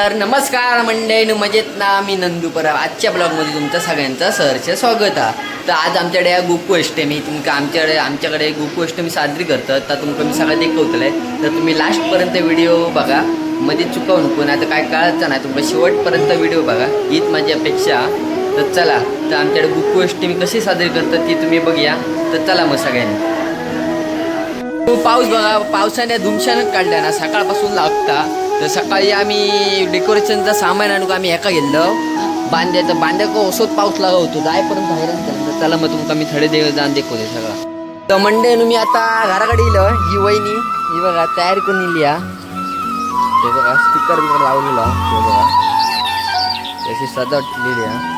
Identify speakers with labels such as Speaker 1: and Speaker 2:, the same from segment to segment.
Speaker 1: तर नमस्कार मंडळी मजेत ना? मी नंदू परब. आजच्या ब्लॉगमध्ये तुमचं सगळ्यांचं सहर्ष स्वागत आहे. तर आज आमच्याकडे या गोकू तुमका आमच्याकडे आमच्याकडे गोकुअष्टमी साजरी करतात. तर तुमका मी सगळं दाखवतलंय तर तुम्ही लास्टपर्यंत व्हिडिओ बघा. मध्ये चुकवू नको नाही तर काय कळायचं नाही. तुमका शेवटपर्यंत व्हिडिओ बघा. हीच माझी अपेक्षा तर चला तर आमच्याकडे गोकुअष्टमी कशी साजरी करतात ती तुम्ही बघूया. तर चला मग सगळ्यांनी. तो पाऊस बघा. पावसाने धुमशानच काढल्या ना सकाळपासून लागता. तर सकाळी आम्ही डेकोरेशनचं सामान आणून आम्ही एका गेलो. बांध्याचं बांध्याक असोच पाऊस लागा होतो. जायपर्यंत हैराण चला मग तुमका मी थोडे दिवस जाऊन दे सगळं. तर मंडे मी आता घराकडे येलो ही वहिनी ही बघा तयार करून इली हे. बघा स्पीकर बिकर लावलेला हे. बघा. त्याची सजावट हा.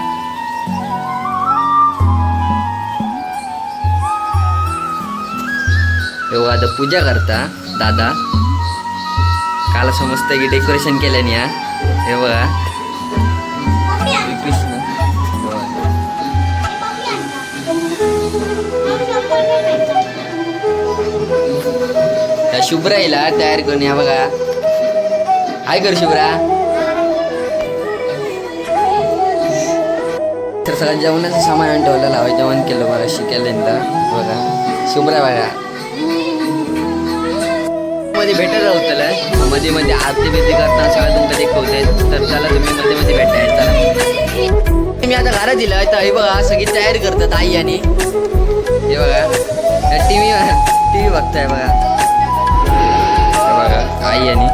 Speaker 1: तेव्हा आता पूजा करता दादा. काल समजतं की डेकोरेशन केल्याने हा. हे बघा. श्रीकृष्ण. हे त्या शुभ्राईला तयार करून या बघा. हाय कर शुभ्रा. तर सगळं जेवणाचं सामान ठेवलं ठेवलेलं जेवण केलं बघा शिकायला बघा. शुभ्रा बघा. मध्ये भेटत होतं मध्ये मध्ये आरती बिरती करताना सगळं तुमचं देखवते तर त्याला तुम्ही मध्ये मध्ये भेटाय मी आता घरात दिलं तर हे बघा सगळी तयारी करतात आई आणि. हे बघा. टी व्ही टी व्ही बघताय बघा. बघा आई आणि.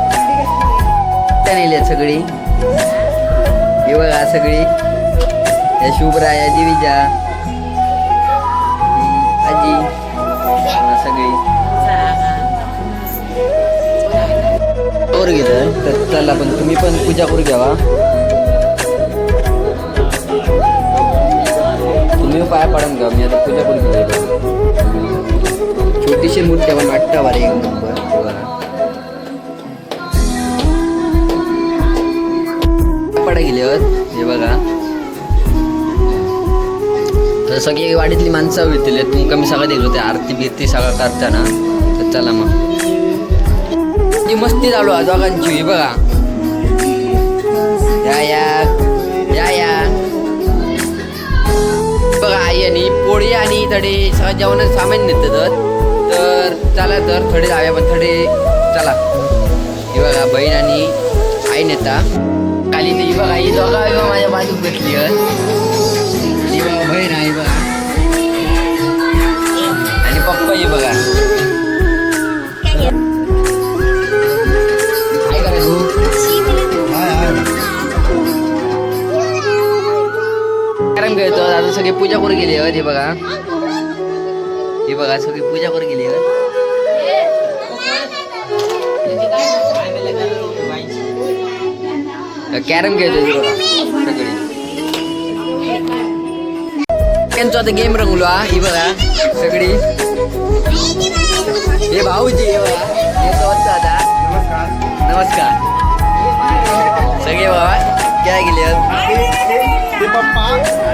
Speaker 1: त्या सगळी. हे बघा सगळी. या शुभ्रा या दिवीजा. आजी. वर गेलं तर चला पण तुम्ही पण पूजा करू घ्यावा. तुम्ही पाया पाडून घ्या मी आता पूजा करून घ्या छोटीशी मूर्ती पण वाटतं बरं एक नंबर. पडा बघा. गेल्यावर हे बघा. तर सगळी वाडीतली माणसं होतील तुमका मी सगळं दिलो होते आरती बिरती सगळं करताना. तर चला मग. जी मस्ती चालू आहे दोघांची बघा. या या. या बघा आई आणि पोळी आणि थोडे सगळं जेवण सामान नेतात तर चला तर थोडे जाव्या पण थोडे चला. ही बघा बहीण आणि आई नेता खाली ते बघा ही दोघा माझ्या बाजूक भेटली कारण खेळतो आता सगळी पूजा करून गेली हे हो, बघा. हे बघा सगळी पूजा करून गेली हो. कॅरम खेळतो हे बघा सगळी. आता गेम रंगलो हा ही बघा सगळी. हे भाऊजी हे बघा. हे आता. नमस्कार. नमस्कार सगळे बाबा काय गेले
Speaker 2: ते पप्पा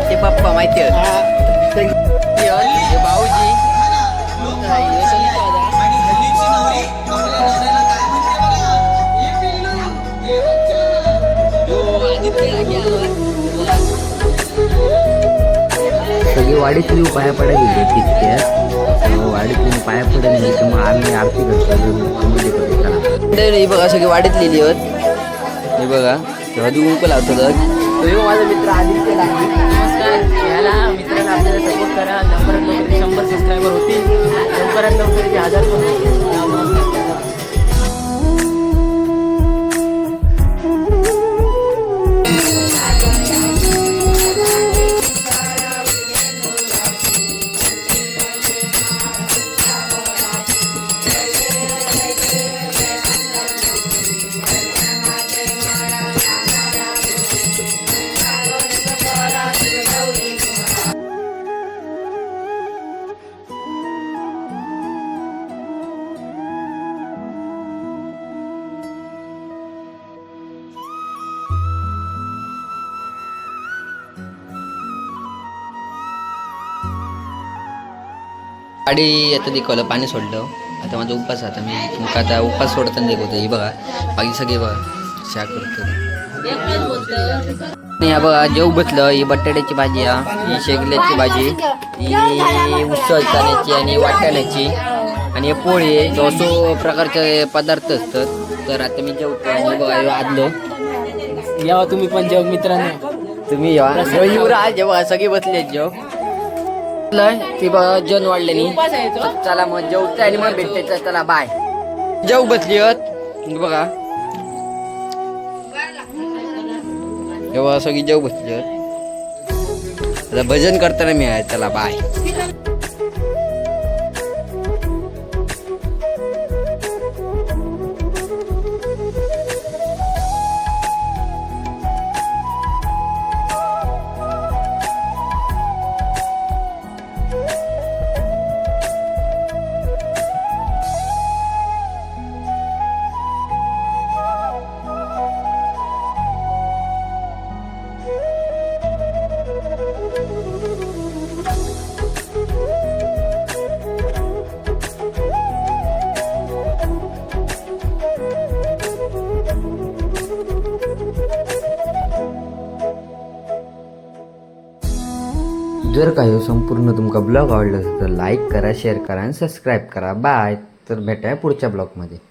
Speaker 1: ते पप्पा माहिती हे भाऊजी.
Speaker 3: सगळी वाडीतली पाया पडा गेली तितक्यात वाडीतली पाया पडत नाही तर मग आम्ही आरती करतो
Speaker 1: बघा सगळी वाढीत लिहिली आहेत हे बघा तेव्हा ती उंक लावतात तो माझा मित्र आदित्य लागली
Speaker 4: नमस्कार. याला मित्राला आपल्याला सपोर्ट करा. लवकरात लवकर शंभर सबस्क्रायबर होतील. लवकरात लवकर ते हजार पण
Speaker 1: गाडी आता दाखवलं पाणी सोडलं. आता माझा उपास आता मी तुमका आता उपास सोडताना दाखवतो ही बघा बाकी सगळे बघा चहा करतो हा बघा जेव बसलं ही बटाट्याची भाजी हा ही शेगल्याची भाजी ही उसळ चण्याची आणि वाटाण्याची. आणि हे पोळी असो प्रकारचे पदार्थ असतात. तर आता मी जेवतो आणि बघा आदलो.
Speaker 4: यावा तुम्ही पण जेव मित्रांनो.
Speaker 1: तुम्ही युवरा जेव्हा सगळे बसले जेव. ती बघा जन वाढले नाही चला मग जेवते आणि मग भेटते. चला बाय जेव बसली बघा. जेव्हा सगळी जेव बसली आता भजन करताना मी आहे. चला बाय जर काही संपूर्ण तुमका ब्लॉग आवडला असेल तर लाईक करा शेअर करा आणि सबस्क्राईब करा. बाय. तर भेटाय पुढच्या ब्लॉगमध्ये.